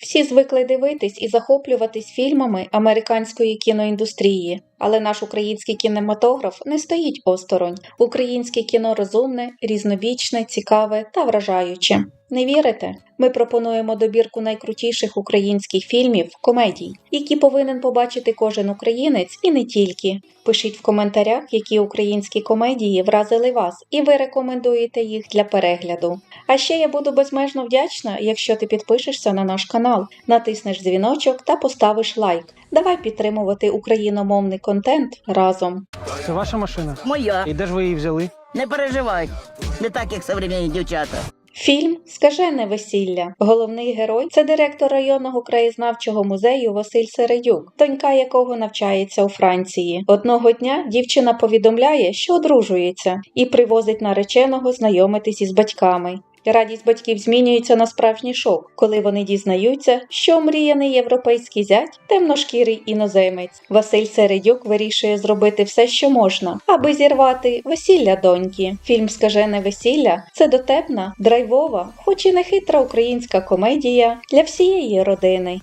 Всі звикли дивитись і захоплюватись фільмами американської кіноіндустрії, але наш український кінематограф не стоїть осторонь. Українське кіно розумне, різновічне, цікаве та вражаюче. Не вірите? Ми пропонуємо добірку найкрутіших українських фільмів, комедій, які повинен побачити кожен українець і не тільки. Пишіть в коментарях, які українські комедії вразили вас, і ви рекомендуєте їх для перегляду. А ще я буду безмежно вдячна, якщо ти підпишешся на наш канал, натиснеш дзвіночок та поставиш лайк. Давай підтримувати україномовний контент разом. Це ваша машина? Моя. І де ж ви її взяли? Не переживай. Не так, як современні дівчата. Фільм Скажене весілля. Головний герой це директор районного краєзнавчого музею Василь Середюк, донька якого навчається у Франції. Одного дня дівчина повідомляє, що одружується, і привозить нареченого знайомитись із батьками. Радість батьків змінюється на справжній шок, коли вони дізнаються, що мріяний європейський зять темношкірий іноземець. Василь Середюк вирішує зробити все, що можна, аби зірвати весілля доньки. Фільм Скажене весілля це дотепна, драйвова, хоч і не хитра українська комедія для всієї родини.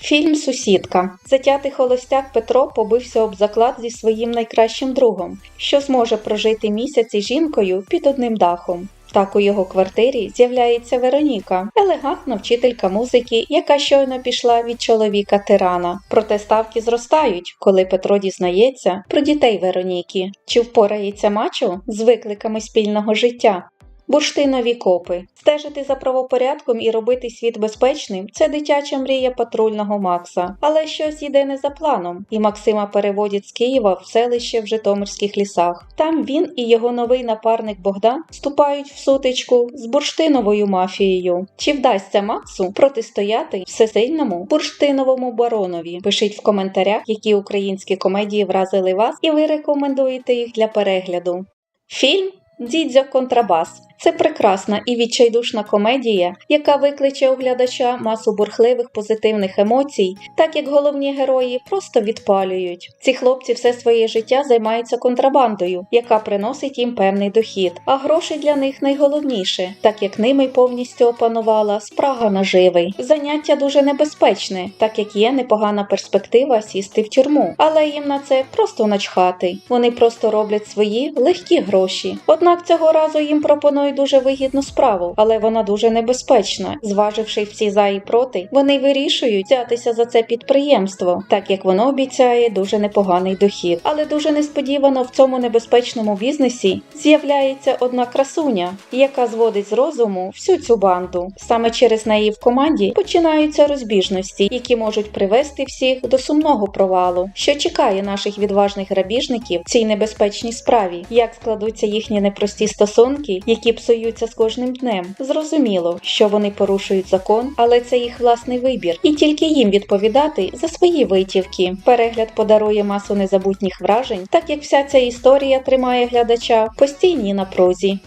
Фільм Сусідка. Затятий холостяк Петро побився об заклад зі своїм найкращим другом, що зможе прожити місяць із жінкою під одним дахом. Так у його квартирі з'являється Вероніка, елегантна вчителька музики, яка щойно пішла від чоловіка тирана. Проте ставки зростають, коли Петро дізнається про дітей Вероніки. Чи впорається мачо з викликами спільного життя? Бурштинові копи. Стежити за правопорядком і робити світ безпечним це дитяча мрія патрульного Макса. Але щось йде не за планом, і Максима переводять з Києва в селище в Житомирських лісах. Там він і його новий напарник Богдан вступають в сутичку з бурштиновою мафією. Чи вдасться Максу протистояти всесильному бурштиновому баронові? Пишіть в коментарях, які українські комедії вразили вас, і ви рекомендуєте їх для перегляду. Фільм Дідзьо Контрабас. Це прекрасна і відчайдушна комедія, яка викличе у глядача масу бурхливих позитивних емоцій, так як головні герої просто відпалюють. Ці хлопці все своє життя займаються контрабандою, яка приносить їм певний дохід. А гроші для них найголовніше, так як ними повністю опанувала спрага наживи. Заняття дуже небезпечне, так як є непогана перспектива сісти в тюрму, але їм на це просто начхати. Вони просто роблять свої легкі гроші. Однак цього разу їм пропонують дуже вигідну справу, але вона дуже небезпечна. Зваживши всі за і проти, вони вирішують взятися за це підприємство, так як воно обіцяє дуже непоганий дохід. Але дуже несподівано в цьому небезпечному бізнесі з'являється одна красуня, яка зводить з розуму всю цю банду. Саме через неї в команді починаються розбіжності, які можуть привести всіх до сумного провалу, що чекає наших відважних грабіжників в цій небезпечній справі, як складуться їхні непрості стосунки, які псуються з кожним днем. Зрозуміло, що вони порушують закон, але це їх власний вибір, і тільки їм відповідати за свої витівки. Перегляд подарує масу незабутніх вражень, так як вся ця історія тримає глядача постійній напрузі.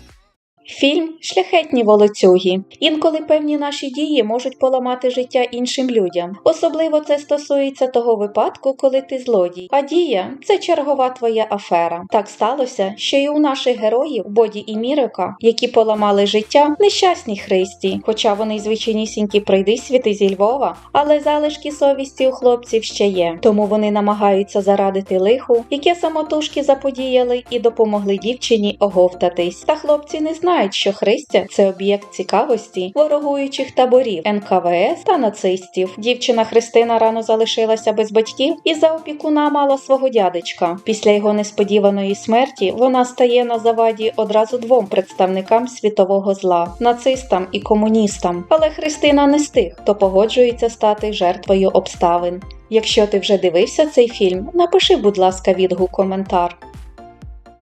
Фільм Шляхетні волоцюги. Інколи певні наші дії можуть поламати життя іншим людям. Особливо це стосується того випадку, коли ти злодій. А дія це чергова твоя афера. Так сталося, що і у наших героїв Боді і Мірика, які поламали життя, нещасні Христі, хоча вони звичайнісінькі пройдисвіти зі Львова, але залишки совісті у хлопців ще є. Тому вони намагаються зарадити лиху, яке самотужки заподіяли і допомогли дівчині оговтатись. Та хлопці не знають, що Христя це об'єкт цікавості ворогуючих таборів НКВС та нацистів. Дівчина Христина рано залишилася без батьків і за опікуна мала свого дядечка. Після його несподіваної смерті вона стає на заваді одразу двом представникам світового зла нацистам і комуністам. Але Христина не з тих, хто погоджується стати жертвою обставин. Якщо ти вже дивився цей фільм, напиши, будь ласка, відгук коментар.